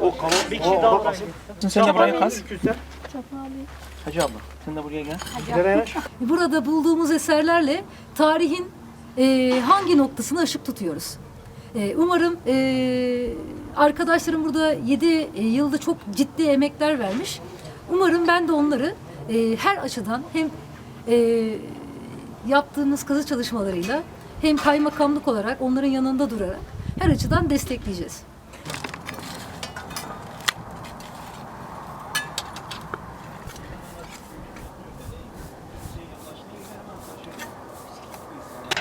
O kalan bir kişi daha olmasın. Sen de buraya. Mümkünse. Hacı abla sen de buraya gel. Nereye yanaş? Burada bulduğumuz eserlerle tarihin e, hangi noktasına ışık tutuyoruz. E, umarım e, arkadaşlarım burada 7 yılda çok ciddi emekler vermiş. Umarım ben de onları e, her açıdan hem e, yaptığımız kazı çalışmalarıyla hem kaymakamlık olarak onların yanında durarak her açıdan destekleyeceğiz.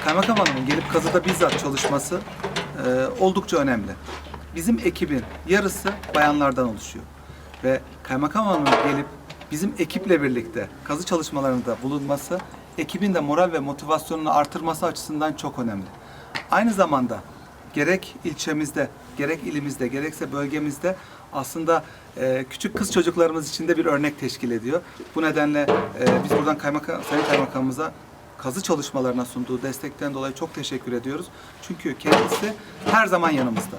Kaymakam Hanım'ın gelip kazıda bizzat çalışması e, oldukça önemli. Bizim ekibin yarısı bayanlardan oluşuyor. Ve Kaymakam Hanım'ın gelip bizim ekiple birlikte kazı çalışmalarında bulunması ekibin de moral ve motivasyonunu artırması açısından çok önemli. Aynı zamanda gerek ilçemizde, gerek ilimizde, gerekse bölgemizde aslında e, küçük kız çocuklarımız için de bir örnek teşkil ediyor. Bu nedenle e, biz buradan kaymakam, Sayın Kaymakamımıza kazı çalışmalarına sunduğu destekten dolayı çok teşekkür ediyoruz. Çünkü kendisi her zaman yanımızda.